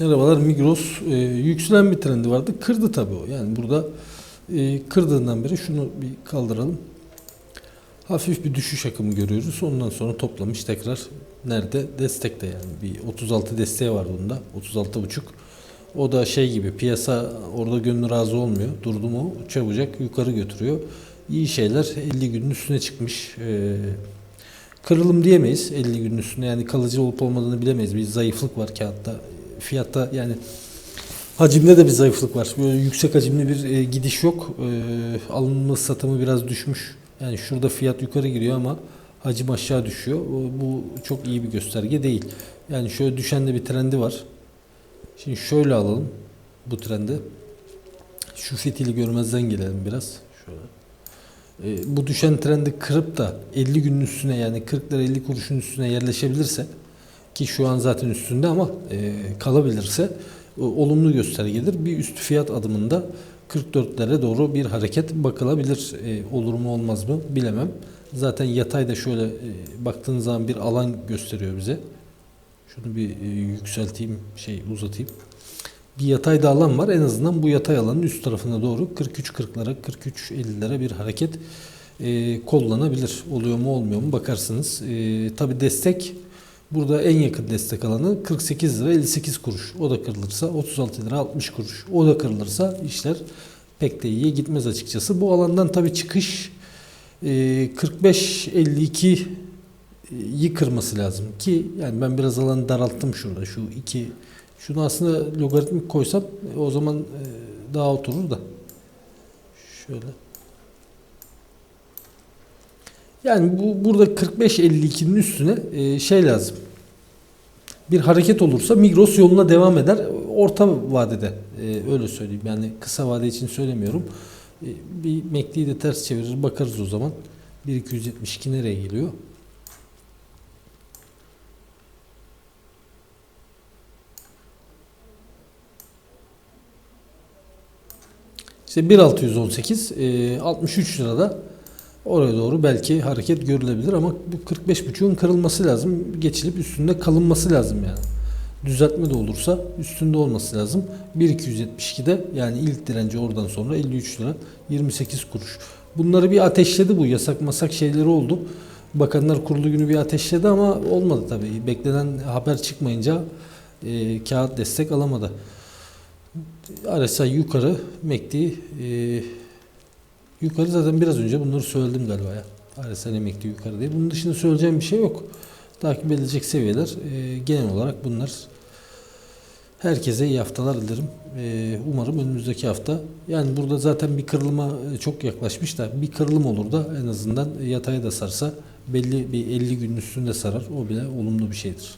Merhabalar Migros e, yükselen bir trendi vardı. Kırdı tabii o. Yani burada e, kırdığından beri şunu bir kaldıralım. Hafif bir düşüş akımı görüyoruz. Ondan sonra toplamış tekrar nerede? Destekte yani. Bir 36 desteği vardı onda. 36,5. O da şey gibi piyasa orada gönlü razı olmuyor. Durdu mu çabucak yukarı götürüyor. İyi şeyler 50 günün üstüne çıkmış. E, kırılım diyemeyiz 50 günün üstüne. Yani kalıcı olup olmadığını bilemeyiz. Bir zayıflık var kağıtta. Fiyatta yani hacimde de bir zayıflık var. Böyle yüksek hacimli bir e, gidiş yok. E, alımı satımı biraz düşmüş. Yani şurada fiyat yukarı giriyor ama hacim aşağı düşüyor. O- Bu çok iyi bir gösterge değil. Yani şöyle düşen de bir trendi var. Şimdi şöyle alalım bu trendi. Şu fitili görmezden gelelim biraz. Şöyle. E, bu düşen trendi kırıp da 50 günün üstüne yani 40 lira 50 kuruşun üstüne yerleşebilirse ki şu an zaten üstünde ama e, kalabilirse e, olumlu göstergedir. Bir üst fiyat adımında 44'lere doğru bir hareket bakılabilir. E, olur mu olmaz mı bilemem. Zaten yatayda şöyle e, baktığınız zaman bir alan gösteriyor bize. Şunu bir e, yükselteyim, şey uzatayım. Bir yatayda alan var. En azından bu yatay alanın üst tarafına doğru 43-40'lara, 43-50'lere bir hareket e, kollanabilir. Oluyor mu olmuyor mu bakarsınız. E, Tabi destek burada en yakın destek alanı 48 lira 58 kuruş. O da kırılırsa 36 lira 60 kuruş. O da kırılırsa işler pek de iyiye gitmez açıkçası. Bu alandan tabi çıkış e, 45-52 yi kırması lazım ki yani ben biraz alanı daralttım şurada şu iki şunu aslında logaritmik koysam e, o zaman e, daha oturur da şöyle yani bu burada 45-52'nin üstüne e, şey lazım. Bir hareket olursa Migros yoluna devam eder. Orta vadede e, öyle söyleyeyim. Yani kısa vade için söylemiyorum. E, bir MACD'yi de ters çevirir bakarız o zaman. 1272 nereye geliyor? İşte 1618 e, 63 lirada oraya doğru belki hareket görülebilir ama bu 45.5'un kırılması lazım. Geçilip üstünde kalınması lazım yani. Düzeltme de olursa üstünde olması lazım. 1272'de yani ilk direnci oradan sonra 53 lira 28 kuruş. Bunları bir ateşledi bu yasak masak şeyleri oldu. Bakanlar Kurulu günü bir ateşledi ama olmadı tabii. Beklenen haber çıkmayınca e, kağıt destek alamadı. RSI yukarı, MACD e, yukarı zaten biraz önce bunları söyledim galiba ya. RSI MACD yukarı diye. Bunun dışında söyleyeceğim bir şey yok. Takip edilecek seviyeler e, genel olarak bunlar. Herkese iyi haftalar dilerim. E, umarım önümüzdeki hafta yani burada zaten bir kırılma e, çok yaklaşmış da bir kırılım olur da en azından yataya da sarsa belli bir 50 günün üstünde sarar. O bile olumlu bir şeydir.